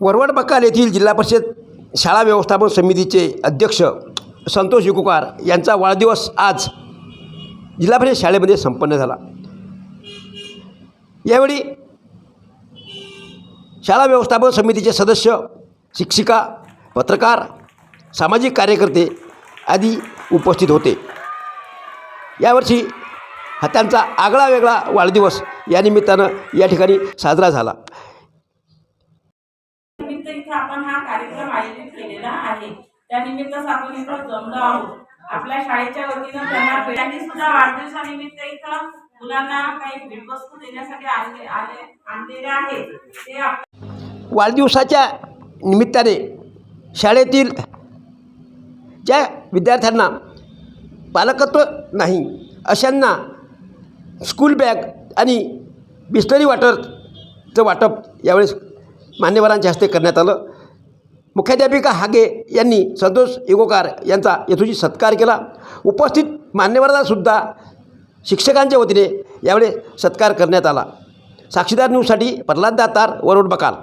वरवड बक्काल येथील जिल्हा परिषद शाळा व्यवस्थापन समितीचे अध्यक्ष संतोष युकुकार यांचा वाढदिवस आज जिल्हा परिषद शाळेमध्ये संपन्न झाला. यावेळी शाळा व्यवस्थापन समितीचे सदस्य शिक्षिका पत्रकार सामाजिक कार्यकर्ते आदी उपस्थित होते. यावर्षी हा त्यांचा आगळा वेगळा वाढदिवस या निमित्तानं या ठिकाणी साजरा झाला. निमित्त इथं आपण हा कार्यक्रम आयोजित केलेला आहे. त्यानिमित्तच आपण इथं जमलो आहोत. आपल्या शाळेच्या वतीनं त्यांना त्यांनी सुद्धा वाढदिवसानिमित्त इथं मुलांना काही भेटवस्तू देण्यासाठी आणले आले आणलेले आहेत ते वाढदिवसाच्या निमित्ताने शाळेतील ज्या विद्यार्थ्यांना पालकत्व नाही अशांना स्कूल बॅग आणि बिस्लरी वॉटरचं वाटप यावेळेस मान्यवरांच्या हस्ते करण्यात आलं. मुख्याध्यापिका हागे यांनी संतोष इगोकार यांचा यथोचित सत्कार केला. उपस्थित मान्यवरांनासुद्धा शिक्षकांच्या वतीने यावेळी सत्कार करण्यात आला. साक्षीदार न्यूजसाठी प्रल्हाद दातार वरोड बकाल.